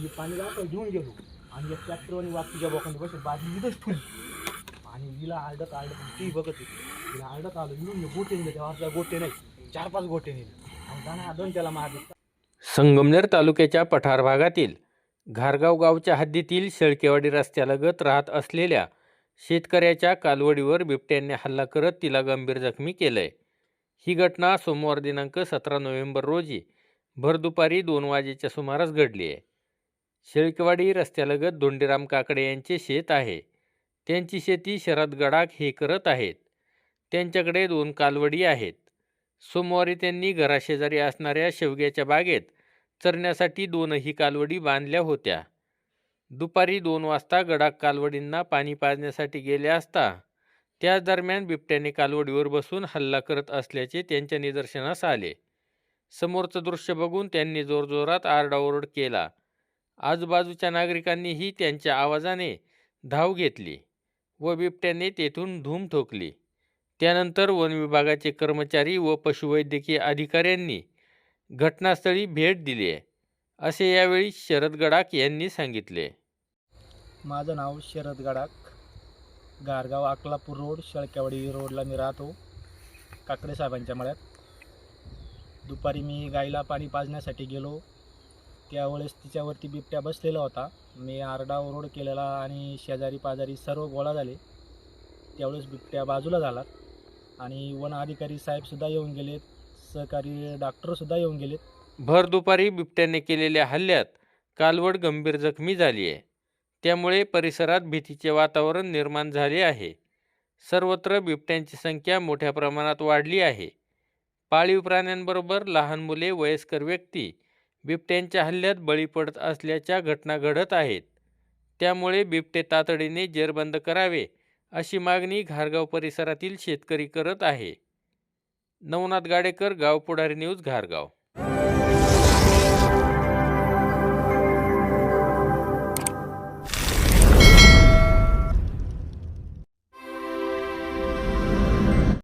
आणि पाणी जातो घेऊन गेलो. आणि एक ट्रॅक्टरवानी वागतीच्या बोकांनी बसून बाजी इथंच ठेवली. आणि हिला आरडत आरडत ती बघत होती. हिला आरडत आलो इकडून गोटे नेले तेव्हा आपल्या गोटे नाही. चार पाच गोटे नेले आणि दाना दोन त्याला मारले. संगमनेर तालुक्याच्या पठार भागातील घारगाव गावच्या हद्दीतील शेळकेवाडी रस्त्यालगत राहत असलेल्या शेतकऱ्याच्या कालवडीवर बिबट्याने हल्ला करत तिला गंभीर जखमी केलंय. ही घटना सोमवार दिनांक सतरा नोव्हेंबर रोजी भर दुपारी दोन वाजेच्या सुमारास घडली आहे. शेळकेवाडी रस्त्यालगत धोंडीराम काकडे यांचे शेत आहे. त्यांची शेती शरद गडाख हे करत आहेत. त्यांच्याकडे दोन कालवडी आहेत. सोमवारी त्यांनी घराशेजारी असणाऱ्या शेवग्याच्या बागेत चरण्यासाठी दोनही कालवडी बांधल्या होत्या. दुपारी दोन वाजता गडाक कालवडींना पाणी पाजण्यासाठी गेले असता त्याच दरम्यान बिबट्याने कालवडीवर बसून हल्ला करत असल्याचे त्यांच्या निदर्शनास आले. समोरचं दृश्य बघून त्यांनी जोरजोरात आरडाओरड केला. आजूबाजूच्या नागरिकांनीही त्यांच्या आवाजाने धाव घेतली व बिबट्याने तेथून धूम ठोकली. त्यानंतर वन विभागाचे कर्मचारी व पशुवैद्यकीय अधिकाऱ्यांनी घटनास्थळी भेट दिली आहे असे यावेळी शरद गडाख यांनी सांगितले. माझं नाव शरद गडाक गारगाव अकलापूर रोड शेळकेवाडी रोडला मी राहतो. काकडे साहेबांच्या मळ्यात. दुपारी मी गाईला पाणी पाजण्यासाठी गेलो. त्यावेळेस तिच्यावरती बिबट्या बसलेला होता. मी आरडा ओरड केलेला आणि शेजारी पाजारी सर्व गोळा झाले. त्यावेळेस बिबट्या बाजूला झाला आणि वन अधिकारी साहेबसुद्धा येऊन गेलेत. सहकारी डॉक्टरसुद्धा येऊन गेलेत. भर दुपारी बिबट्याने केलेल्या हल्ल्यात कालवड गंभीर जखमी झाली आहे. त्यामुळे परिसरात भीतीचे वातावरण निर्माण झाले आहे. सर्वत्र बिबट्यांची संख्या मोठ्या प्रमाणात वाढली आहे. पाळीव प्राण्यांबरोबर लहान मुले वयस्कर व्यक्ती बिबट्यांच्या हल्ल्यात बळी पडत असल्याच्या घटना घडत आहेत. त्यामुळे बिबटे तातडीने जेरबंद करावे अशी मागणी घारगाव परिसरातील शेतकरी करत आहे. नवनाथ गाडेकर गाव पुढारी न्यूज घारगाव.